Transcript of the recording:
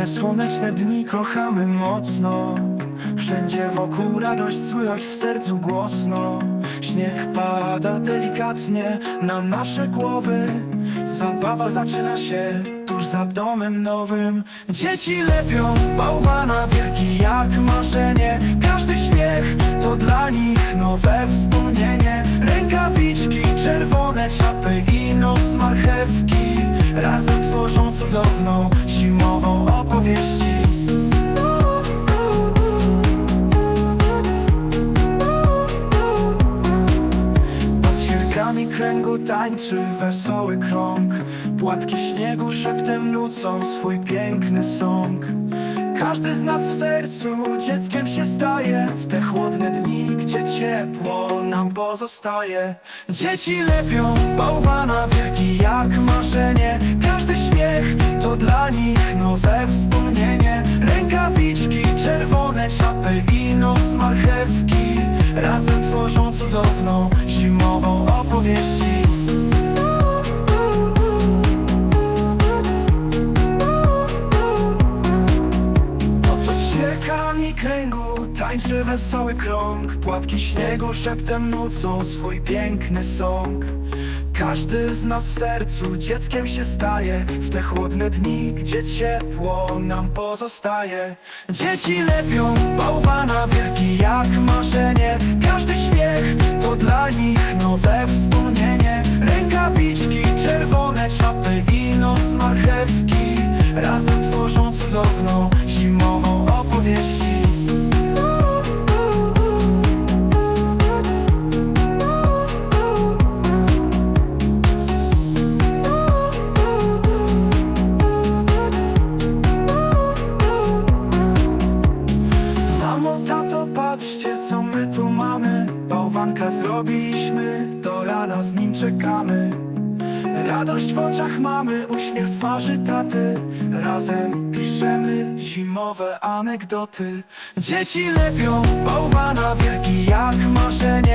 Piękne słoneczne dni kochamy mocno. Wszędzie wokół radość słychać w sercu głośno. Śnieg pada delikatnie na nasze głowy. Zabawa zaczyna się tuż za domem nowym. Dzieci lepią bałwana wielki jak marzenie. Każdy śmiech to dla nich nowe wspomnienie. Rękawiczki, czerwone czapy i nos marchewki Razem tworzą cudowną zimową opowieści. Pod świerkami kręgu tańczy wesoły krąg. Płatki śniegu szeptem nucą swój piękny sąg Każdy z nas w sercu dzieckiem się staje. W te chłodne dni, gdzie ciepło nam pozostaje. Dzieci lepią bałwana cudowną zimową opowieści. Świerkami kręgu tańczy wesoły krąg. Płatki śniegu szeptem nucą swój piękny sąg Każdy z nas w sercu dzieckiem się staje. W te chłodne dni, gdzie ciepło nam pozostaje. Dzieci lepią bałwana wielki jak marzenie Bałwanka zrobiliśmy, do rana z nim czekamy. Radość w oczach mamy, uśmiech twarzy taty. Razem piszemy zimowe anegdoty. Dzieci lepią bałwana wielki jak marzenie